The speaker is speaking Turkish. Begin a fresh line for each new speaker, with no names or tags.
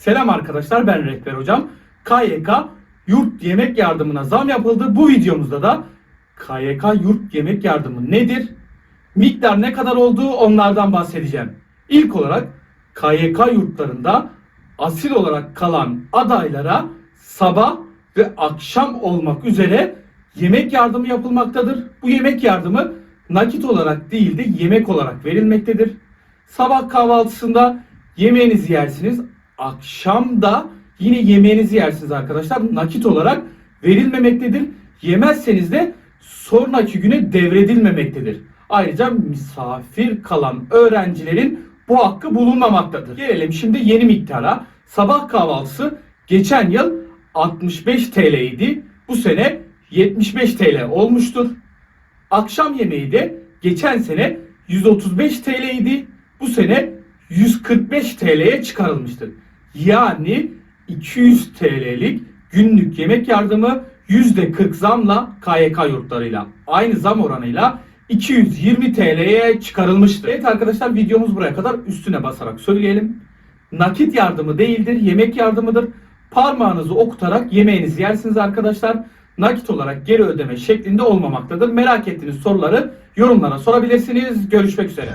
Selam arkadaşlar ben Rehber Hocam. KYK yurt yemek yardımına zam yapıldı. Bu videomuzda da KYK yurt yemek yardımı nedir? Miktar ne kadar olduğu onlardan bahsedeceğim. İlk olarak KYK yurtlarında asil olarak kalan adaylara sabah ve akşam olmak üzere yemek yardımı yapılmaktadır. Bu yemek yardımı nakit olarak değil de yemek olarak verilmektedir. Sabah kahvaltısında yemeğinizi yersiniz. Akşam da yine yemeğinizi yersiniz arkadaşlar. Nakit olarak verilmemektedir. Yemezseniz de sonraki güne devredilmemektedir. Ayrıca misafir kalan öğrencilerin bu hakkı bulunmamaktadır. Gelelim şimdi yeni miktara. Sabah kahvaltısı geçen yıl 65 TL idi. Bu sene 75 TL olmuştur. Akşam yemeği de geçen sene 135 TL idi. Bu sene 145 TL'ye çıkarılmıştır. Yani 200 TL'lik günlük yemek yardımı %40 zamla KYK yurtlarıyla aynı zam oranıyla 220 TL'ye çıkarılmıştır. Evet arkadaşlar videomuz buraya kadar üstüne basarak söyleyelim. Nakit yardımı değildir, yemek yardımıdır. Parmağınızı okutarak yemeğinizi yersiniz arkadaşlar. Nakit olarak geri ödeme şeklinde olmamaktadır. Merak ettiğiniz soruları yorumlara sorabilirsiniz. Görüşmek üzere.